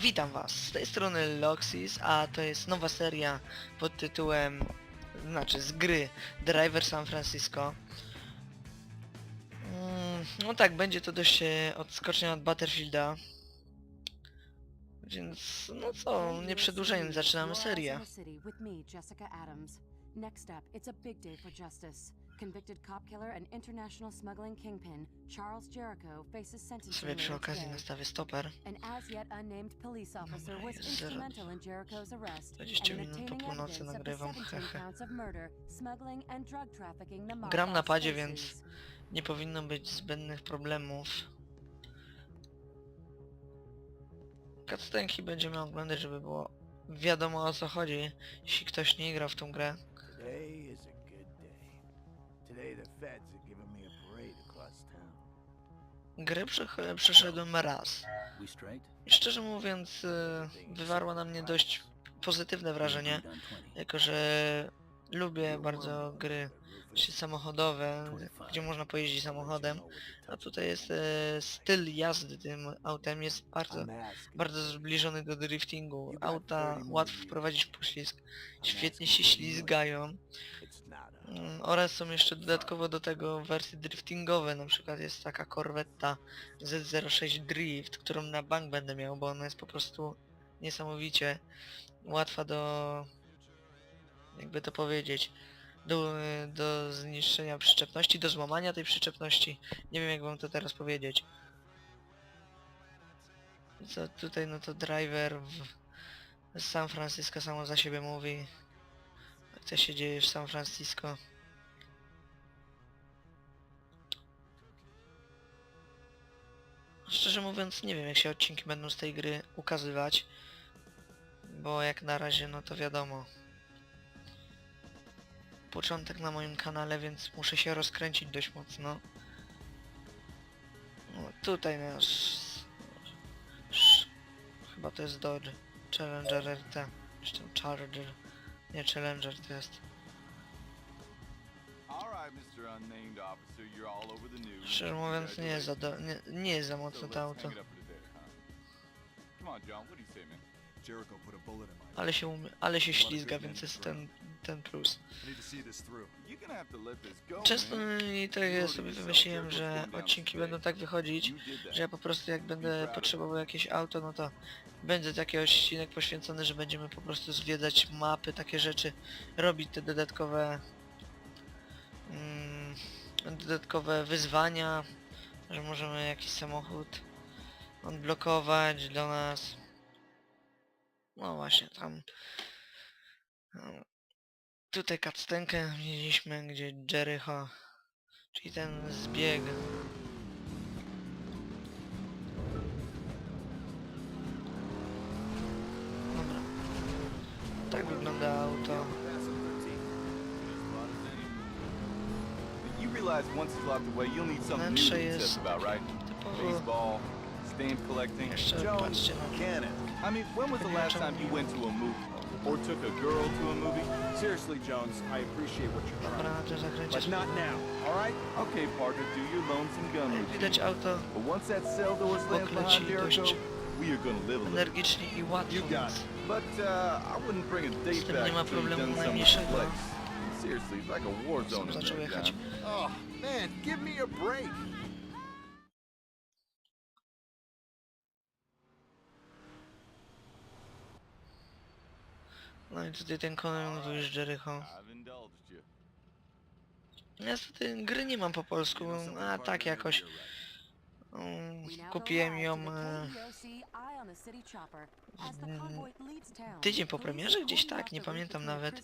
Witam Was, z tej strony Loxis, a to jest nowa seria pod tytułem, znaczy z gry Driver San Francisco. Mm, No tak, będzie to dość odskocznie od Battlefielda. Więc, no co, nie przedłużając, zaczynamy serię. Convicted cop killer and international smuggling kingpin Charles Jericho faces sentencing Sobie przy okazji today. nastawię stoper. An as yet unnamed police officer Dobra, was jest zero. instrumental in Jericho's arrest 20 and in minut po obtaining północy evidence of the nagrywam, 17 hehe. counts of murder, smuggling and drug trafficking the Gram na padzie, faces. więc nie powinno być zbędnych problemów. Cutscenki będziemy oglądać, żeby było wiadomo o co chodzi, jeśli ktoś nie grał w tą grę. Today is. Today the feds are giving me a parade across town. Przech- przeszedłem raz. We straight? I szczerze mówiąc, y, wywarła na mnie dość pozytywne wrażenie, Done 20. jako że lubię bardzo gry właśnie samochodowe, gdzie można pojeździć samochodem. A tutaj jest e, styl jazdy tym autem jest bardzo, bardzo zbliżony do driftingu. Auta łatwo wprowadzić w poślizg, świetnie się ślizgają. Oraz są jeszcze dodatkowo do tego wersje driftingowe, na przykład jest taka Corvetta Z06 Drift, którą na bank będę miał, bo ona jest po prostu niesamowicie łatwa do... jakby to powiedzieć, do, do zniszczenia przyczepności, do złamania tej przyczepności. Nie wiem jak wam to teraz powiedzieć. Co tutaj, no to driver w San Francisco samo za siebie mówi. Co się dzieje w San Francisco? Szczerze mówiąc nie wiem jak się odcinki będą z tej gry ukazywać. Bo jak na razie no to wiadomo. Początek na moim kanale, więc muszę się rozkręcić dość mocno. No, tutaj nasz... sz- Chyba to jest Dodge Challenger RT. Czy Charger. Nie Challenger to jest. Szczerze mówiąc nie jest za, do, nie, nie jest za mocne to auto. Come on, John, what do you say, man? Ale się, umie, ale się ślizga, więc jest ten, ten plus. To to Często i tak ja sobie wymyśliłem, że odcinki będą tak wychodzić, że ja po prostu jak będę potrzebował jakieś auto, no to będzie taki odcinek poświęcony, że będziemy po prostu zwiedzać mapy, takie rzeczy, robić te dodatkowe mm, dodatkowe wyzwania, że możemy jakiś samochód odblokować do nas. No właśnie, tam no, tutaj cutscenkę mieliśmy, gdzie Jericho, czyli ten zbieg Dobra. Tak wygląda auto. Wnętrze jest typowo... Stamp collecting. Jeszcze Jones, patrzcie na. Cannon. I mean, when was the last time you went to a movie? Or took a girl to a movie? Seriously, Jones, I appreciate what you're trying. But not now, all right? Okay, partner, do your lonesome gun routine. But once that cell door slams Okleci behind Jericho, we are gonna live a little. energicznie i łatwo, You got it. But uh, I wouldn't bring a date back until you've done something complex. Seriously, it's like a war zone in there. Oh, man, give me a break. No i tutaj ten konon już Jericho. Niestety gry nie mam po polsku, a tak jakoś now kupiłem ją e, tydzień po premierze gdzieś tak, nie pamiętam nawet.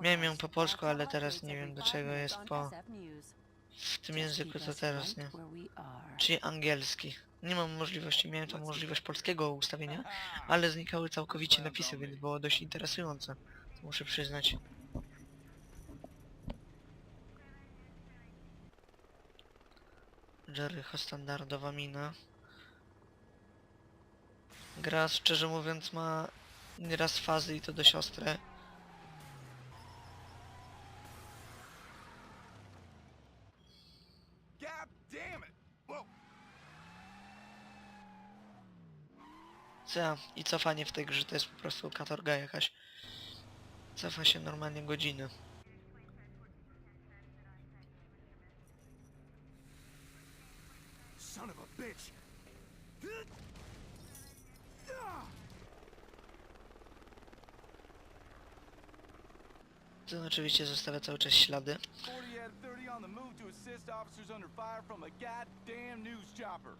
Miałem ją po polsku, ale teraz nie wiem do czego jest po w tym języku co teraz, nie? Czyli angielski. Nie mam możliwości, miałem tam możliwość polskiego ustawienia, ale znikały całkowicie napisy, więc było dość interesujące. Muszę przyznać. Jericho standardowa mina. Gra szczerze mówiąc ma nieraz fazy i to dość ostre. God damn it! Co? I cofanie w tej grze to jest po prostu katorga jakaś. Cofa się normalnie godziny. Son of a bitch! To oczywiście zostawia cały czas ślady. 40 out of 30 on the move to assist officers under fire from a goddamn news chopper.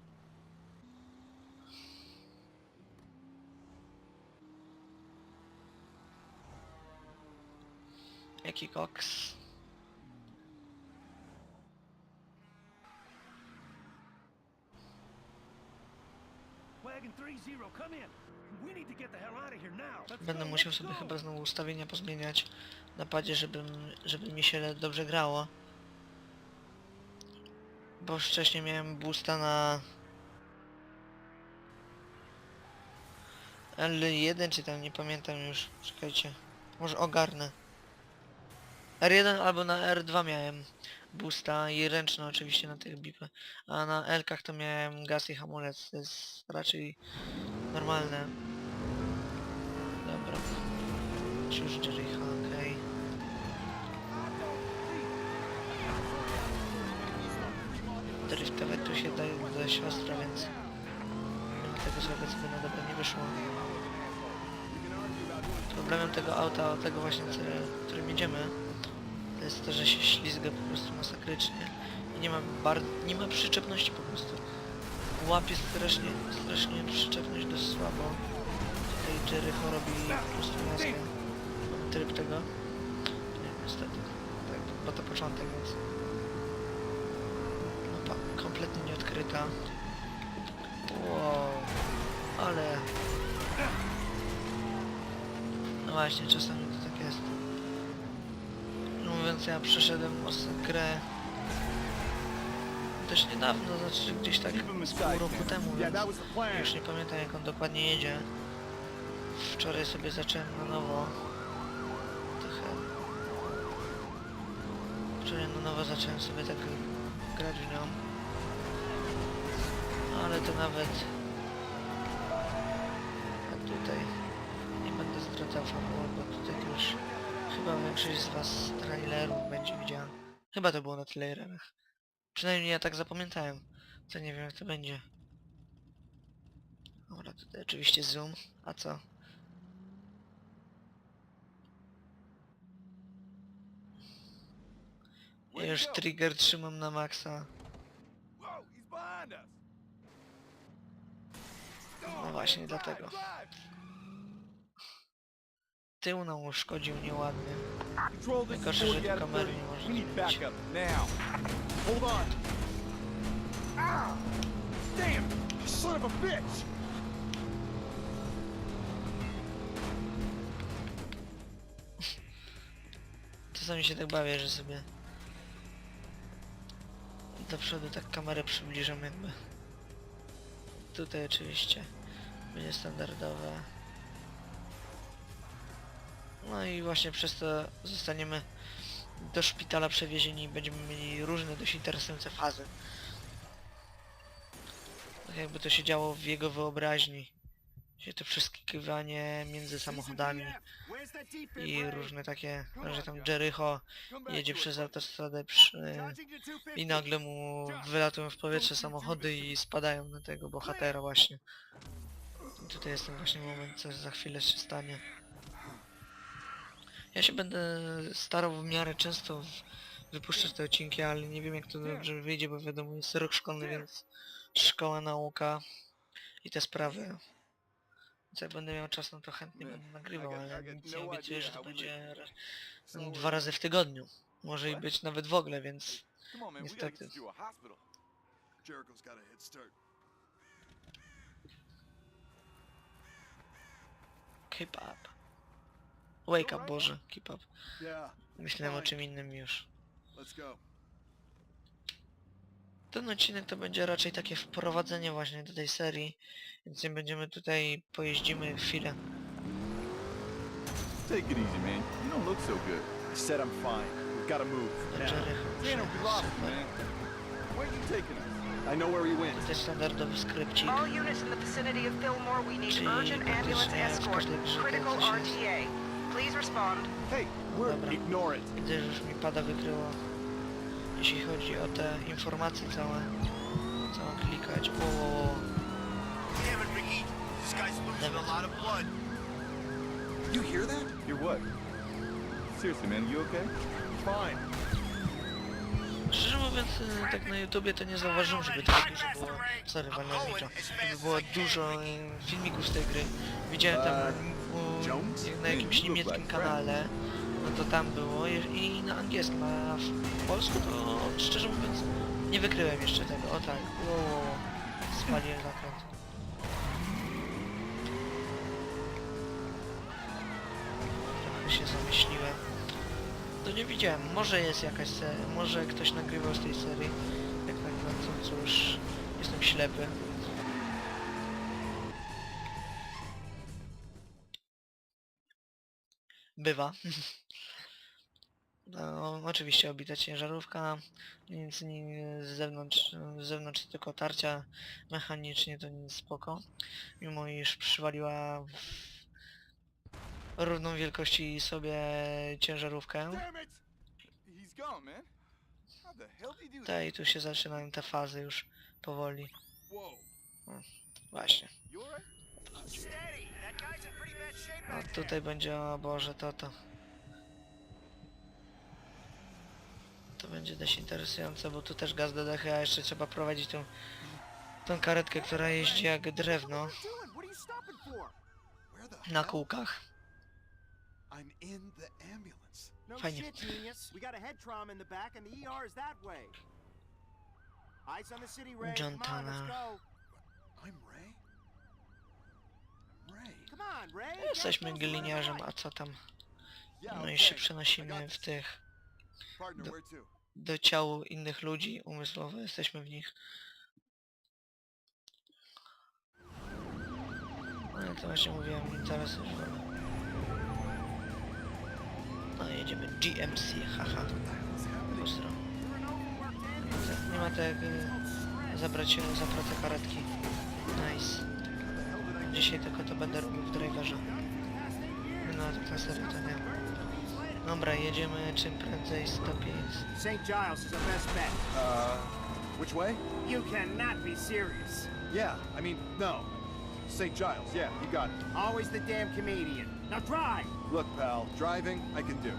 Now. Let's Będę musiał sobie chyba znowu ustawienia pozmieniać na padzie, żeby, żeby mi się dobrze grało. Bo wcześniej miałem boosta na L1 czy tam, nie pamiętam już. Czekajcie. Może ogarnę. R1 albo na R2 miałem boosta i ręczny oczywiście na tych bipy. A na L-kach to miałem gaz i hamulec. To jest raczej normalne. Dobra. Już Jericho, okej. Driftować tu się daje do siostra, więc tego sobie sobie na dobre nie wyszło. Problemem tego auta, tego właśnie, które, którym jedziemy, to jest to, że się ślizga po prostu masakrycznie i nie ma bar nie ma przyczepności po prostu. Łapie strasznie, strasznie przyczepność dość słabo. Tutaj Jericho robi po prostu miastę. Mamy tryb tego. Nie, niestety. Tak, bo to początek, więc... Mapa kompletnie nieodkryta. Wow. Ale... No właśnie, czasami to tak jest. Mówiąc, ja przeszedłem grę też niedawno, znaczy gdzieś tak pół roku temu, więc już nie pamiętam jak on dokładnie jedzie. Wczoraj sobie zacząłem na nowo. Trochę. Wczoraj na nowo zacząłem sobie tak grać w nią. Ale to nawet... A tutaj nie będę zdradzał fabuły, bo tutaj już chyba większość z was trailerów będzie widziała. Chyba to było na trailerach. Przynajmniej ja tak zapamiętałem. To nie wiem jak to będzie. Dobra, tutaj oczywiście zoom. A co? Ja już trigger trzymam na maksa. No właśnie dlatego. Tył nam uszkodził nieładnie. Najgorsze, że 40 tu kamery 30. nie można zmienić. Hold on. Ow! Damn! Son of a bitch! Czasami się tak bawię, że sobie do przodu tak kamerę przybliżam jakby. Tutaj oczywiście będzie standardowe. No i właśnie przez to zostaniemy do szpitala przewiezieni i będziemy mieli różne dość interesujące fazy. Tak jakby to się działo w jego wyobraźni. Się to przeskakiwanie między samochodami i różne takie, że tam Jericho jedzie przez autostradę przy, i nagle mu wylatują w powietrze samochody i spadają na tego bohatera właśnie. I tutaj jest ten właśnie moment, co za chwilę się stanie. Ja się będę starał w miarę często wypuszczać te odcinki, ale nie wiem jak to dobrze wyjdzie, bo wiadomo jest rok szkolny, więc szkoła, nauka i te sprawy. Więc jak będę miał czas, no to chętnie będę nagrywał, ale nic nie obiecuję, że to będzie ra- dwa razy w tygodniu. Może i być nawet w ogóle, więc Niestety. you to a hospital. Jericho's got a head start. keep up. Wake up, Boże, keep up. Myślałem o czym innym już. Ten odcinek to będzie raczej takie wprowadzenie właśnie do tej serii, więc nie będziemy tutaj, pojeździmy chwilę. Take it easy, man. You don't look so good. I said I'm fine. We've got to move. Do Now. Jericho Tanner, we lost you, Super. man. Where are you taking us? I know where he went. Tutaj standardowy skrypcik. All units in the vicinity of Fillmore, we need urgent ambulance escort. to Critical jest. RTA. Please respond. Hey, we're... Dobra. Ignore it. Widzę, że już mi pada wykryło. Jeśli chodzi o te informacje całe. Co mam klikać? O, Damn it, Ricky. This guy's losing a lot of blood. You hear that? You're what? Seriously, man, you okay? Fine. Mówiąc, e, tak na YouTubie to nie zauważyłem, żeby tak dużo było... Sorry, walnowniczo. Żeby było dużo e, filmików z tej gry. Widziałem tam u, Jones? na jakimś niemieckim kanale. No to tam było i- i na angielskim, a w polsku to szczerze mówiąc nie wykryłem jeszcze tego. O tak, wow, spaliłem zakręt. Trochę się zamyśliłem. To nie widziałem, może jest jakaś seria, może ktoś nagrywał z tej serii. Jak tak no cóż, jestem ślepy. Bywa. No, oczywiście obita ciężarówka, nic nie, z zewnątrz, z zewnątrz tylko tarcia mechanicznie to nic spoko. Mimo iż przywaliła w równą wielkości sobie ciężarówkę. That? Tutaj tu się zaczynają te fazy już powoli. Właśnie. A there. tutaj będzie, o Boże, to to. To będzie dość interesujące, bo tu też gaz do dechy, a jeszcze trzeba prowadzić tą, tą karetkę, która jeździ jak drewno na kółkach. I'm in the ambulance. No Fajnie. shit, genius. We got a head trauma in the back, and the ER is that way. Eyes on the city, Ray. John Come on, let's go. I'm Ray. I'm Ray. Come on, Ray. Jesteśmy Get to the gliniarzem, a co tam? No i się przenosimy w tych, Partner, Do- where to? do ciał innych ludzi umysłowo, jesteśmy w nich. No to właśnie mówiłem, interesy już wolę. No jedziemy GMC, haha. Pozdro. Nie ma tak y, zabrać się za pracę karetki. Nice. Dzisiaj tylko to będę robił w driverze. No tak na serio to nie. Dobra, jedziemy czym prędzej 105. St. Giles is the best bet. Uh, which way? You cannot be serious. Yeah, I mean, no. St. Giles, yeah, you got it. Always the damn comedian. Now drive. Look, pal, driving, I can do.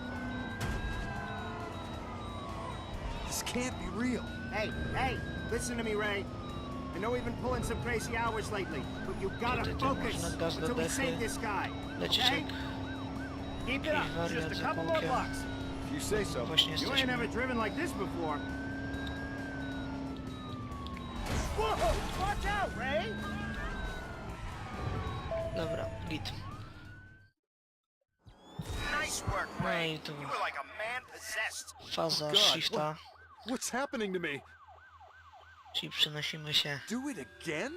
This can't be real. Hey, hey, listen to me, Ray. I know we've been pulling some crazy hours lately, but you gotta focus można gaz do until we save this guy. Okay? Keep it up. Just a couple more kółkiem. bucks. If you say so. You ain't ever driven like this before. Whoa! Watch out, Ray! Dobra, git. Man possessed. faza God, shifta, What's happening to me? czyli przenosimy się Do it again?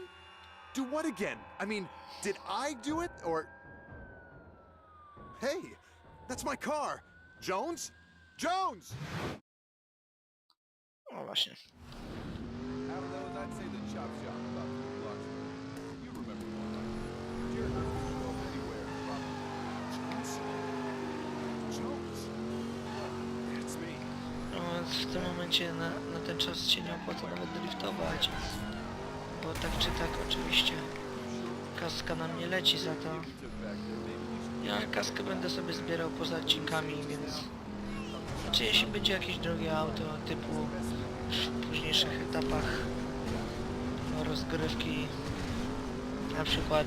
Do what again? I mean, did I do it, or... Hey, that's my car! Jones? Jones! O właśnie. Na, na ten czas się nie opłaca nawet driftować. Bo tak czy tak oczywiście kaska nam nie leci za to. Ja kaskę będę sobie zbierał poza odcinkami, więc... Znaczy jeśli będzie jakieś drogie auto typu w późniejszych etapach rozgrywki na przykład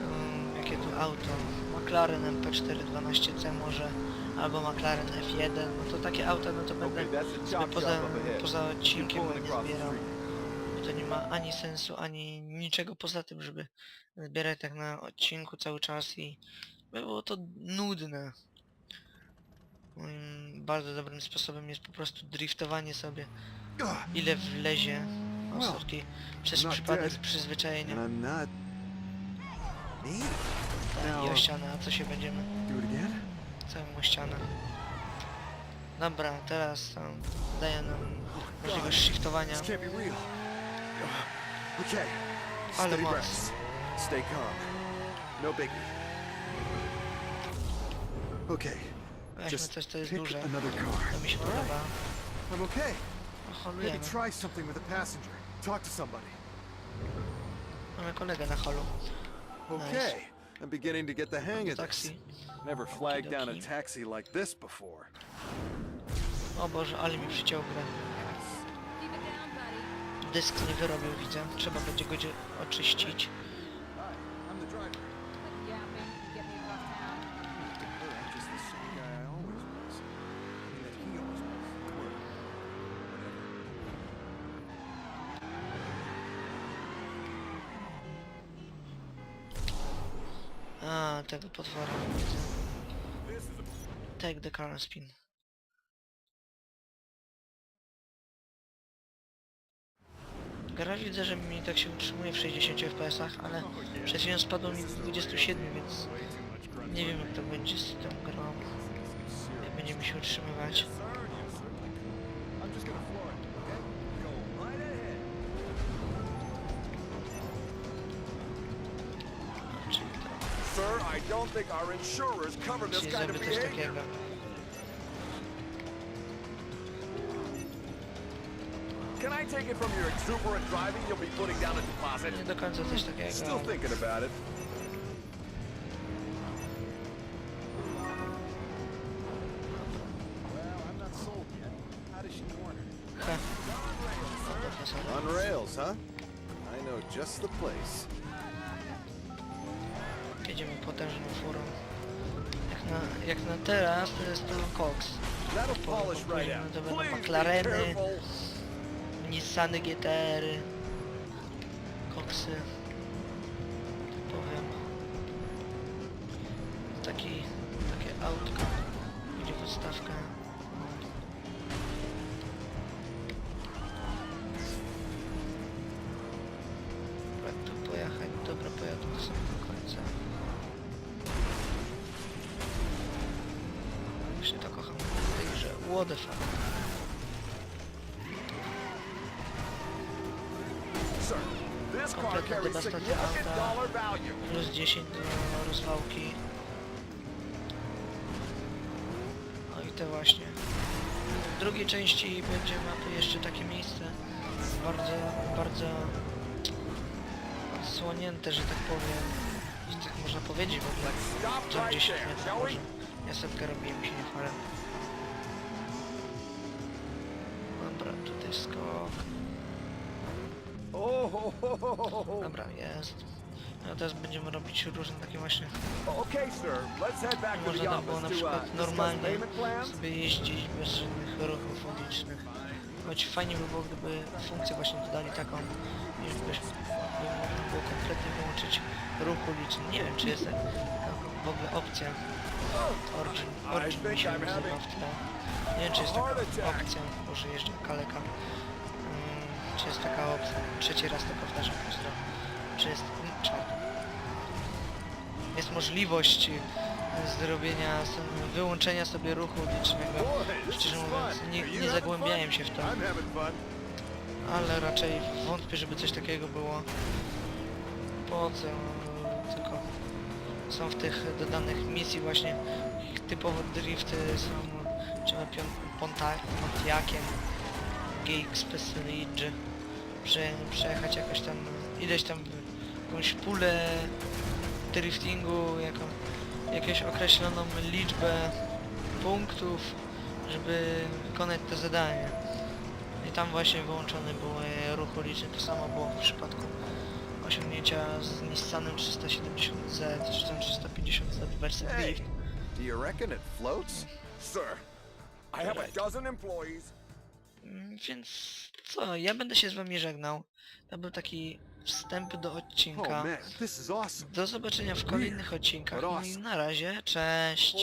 um, jakie tu auto McLaren MP4 12C może albo McLaren F1 no to takie auta no to będę sobie poza, poza odcinkiem zbierał to nie ma ani sensu, ani niczego poza tym, żeby zbierać tak na odcinku cały czas i by było to nudne. Moim bardzo dobrym sposobem jest po prostu driftowanie sobie. Ile wlezie o sorki, przez przypadek dead. przyzwyczajenia. Tak, i o ścianę, a co się będziemy? Całą ścianę. Dobra, teraz tam daje nam możliwość shiftowania. Ale moc. Stay calm. No biggie. Okay. Weźmy coś, co jest duże. To mi się podoba. I'm okay. Maybe try something with a passenger. Talk to somebody. Mamy kolegę na holu. Okay. I'm beginning to get the hang of this. Taksi. Never flagged down a taxi like this before. O Boże, ale mi przyciął grę. Dysk nie wyrobił, widzę. Trzeba będzie go oczyścić. Potwora. Take the and spin. Gra widzę, że mi tak się utrzymuje w 60 fps, ale przed chwilą spadło mi do 27, więc nie wiem jak to będzie z tą grą. Jak będzie mi się utrzymywać. I don't think our insurers cover this czyli kind of zrobię behavior. Can I take it from your exuberant driving you'll be putting down a deposit? Nie do końca coś Still thinking about it. Well, I'm not sold yet. How does she warn her? Ha. O, profesor. On rails, huh? I know just the place. Potężną furą. Jak na, jak na teraz to jest to Cox. To będą McLareny. Nissany GTR-y, Coxy. What the fuck. Kompletna significant auta. Plus 10 do rozwałki. No i te właśnie. W drugiej części będzie mapy jeszcze takie miejsce bardzo, bardzo odsłonięte, że tak powiem. Jeśli tak można powiedzieć w ogóle. Right 10 there, metrów może. Ja setkę robiłem się nie. Skok. Oh, ho, ho, ho, ho, ho. Dobra, jest. No teraz będziemy robić różne takie właśnie Okay, sir. Let's head back to Można tam było na office to uh, przykład discuss normalnie payment plans. sobie jeździć bez żadnych ruchów ulicznych. Choć fajnie by było, gdyby funkcję właśnie dodali taką, byś by można było kompletnie wyłączyć ruch uliczny. Nie wiem, czy jest taka w ogóle opcja. Origin mi się nazywa. Nie wiem, czy jest taka opcja, może jeżdżę kaleka. Mm, czy jest taka opcja, trzeci raz to powtarzam, pozdro. Czy jest, czad. Jest możliwość y, zrobienia, wyłączenia sobie ruchu ulicznego. Szczerze mówiąc, nie, nie zagłębiałem się w to, ale raczej wątpię, żeby coś takiego było. Po co? Są w tych dodanych misji właśnie typowo drifty są trzeba Pontiakiem GX Special Ridge prze, przejechać jakoś tam ileś tam jakąś pulę driftingu, jaką, jakąś określoną liczbę punktów, żeby wykonać to zadanie. I tam właśnie wyłączony był e, ruch uliczny, to samo było w przypadku osiągnięcia z Nissanem 370Z czy tam 350Z w wersji Hey, Drift. Do you reckon it floats? Sir, I have a dozen employees. Mm, Więc co, ja będę się z wami żegnał. To był taki wstęp do Oh odcinka. man, this is awesome. Do zobaczenia w kolejnych odcinkach. No i na razie, cześć!